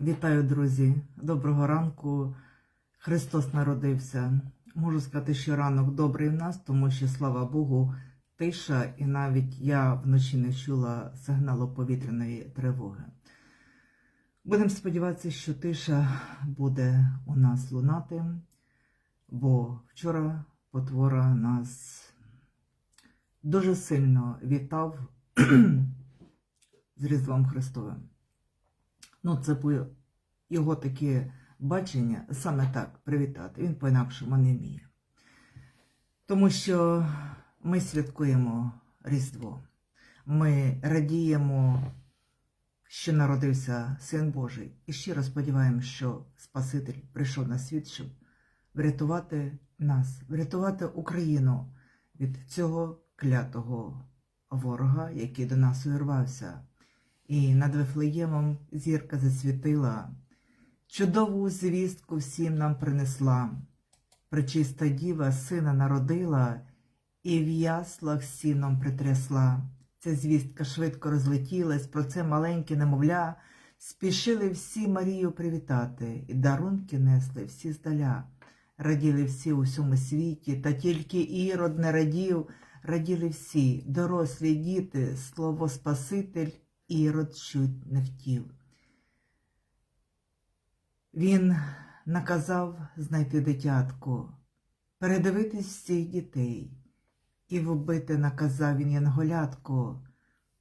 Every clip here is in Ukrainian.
Вітаю, друзі! Доброго ранку. Христос народився. Можу сказати, що ранок добрий в нас, тому що, слава Богу, тиша, і навіть я вночі не чула сигналу повітряної тривоги. Будемо сподіватися, що тиша буде у нас лунати, бо вчора потвора нас дуже сильно вітав з Різдвом Христовим. Ну, це було його таке бачення саме так привітати. Він по-інакшому не вміє. Тому що ми святкуємо Різдво. Ми радіємо, що народився Син Божий, і щиро сподіваємося, що Спаситель прийшов на світ, щоб врятувати нас, врятувати Україну від цього клятого ворога, який до нас увірвався. І над Вифлеємом зірка засвітила, чудову звістку всім нам принесла. Пречиста діва сина народила і в яслах сіном притрясла. Ця звістка швидко розлетілась, про це маленьке немовля. Спішили всі Марію привітати, і дарунки несли всі здаля. Раділи всі у всьому світі, та тільки ірод не радів, раділи всі, дорослі діти, слово Спаситель ірод чуть не втів. Він наказав знайти дитятку, передивитись всіх дітей, і вбити наказав він янголятку,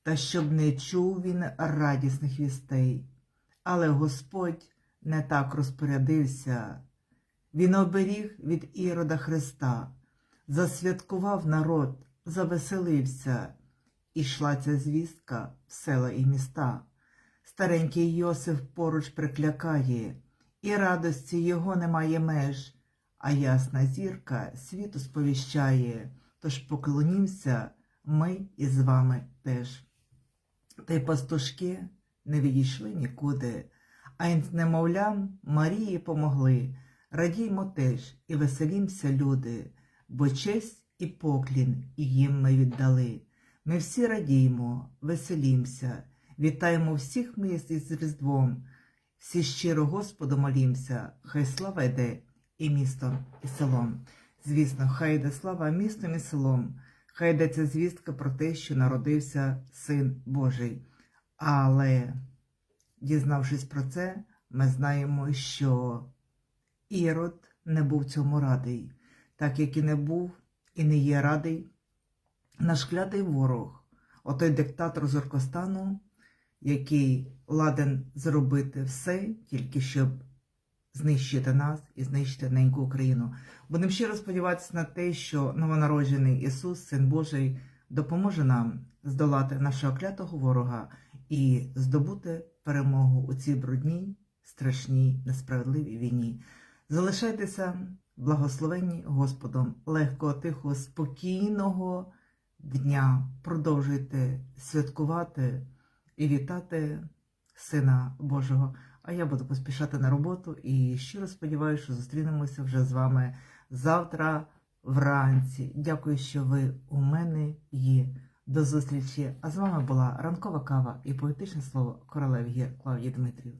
та щоб не чув він радісних вістей. Але Господь не так розпорядився. Він оберіг від ірода Христа, засвяткував народ, завеселився. Ішла ця звістка в села і міста. Старенький Йосиф поруч приклякає, і радості його немає меж, а ясна зірка світу сповіщає, тож поклонімся ми із вами теж. Та й пастушки не відійшли нікуди, а й немовлям Марії помогли. Радіймо теж і веселімся, люди, бо честь і поклін їм ми віддали. Ми всі радіємо, веселімся, вітаємо всіх ми із Різдвом, всі щиро Господу молімся, хай слава йде і містом, і селом. Звісно, хай йде слава містом і селом, хай йде ця звістка про те, що народився Син Божий. Але, дізнавшись про це, ми знаємо, що Ірод не був цьому радий, так як і не був і не є радий наш клятий ворог, отой диктатор з Оркостану, який ладен зробити все, тільки щоб знищити нас і знищити неньку Україну. Будемо щиро сподіватися на те, що новонароджений Ісус, Син Божий, допоможе нам здолати нашого клятого ворога і здобути перемогу у цій брудній, страшній, несправедливій війні. Залишайтеся благословенні Господом, легкого, тихого, спокійного дня. Продовжуйте святкувати і вітати Сина Божого. А я буду поспішати на роботу і щиро сподіваюся, що зустрінемося вже з вами завтра вранці. Дякую, що ви у мене є. До зустрічі! А з вами була ранкова кава і поетичне слово королеви Клавдії Дмитрів.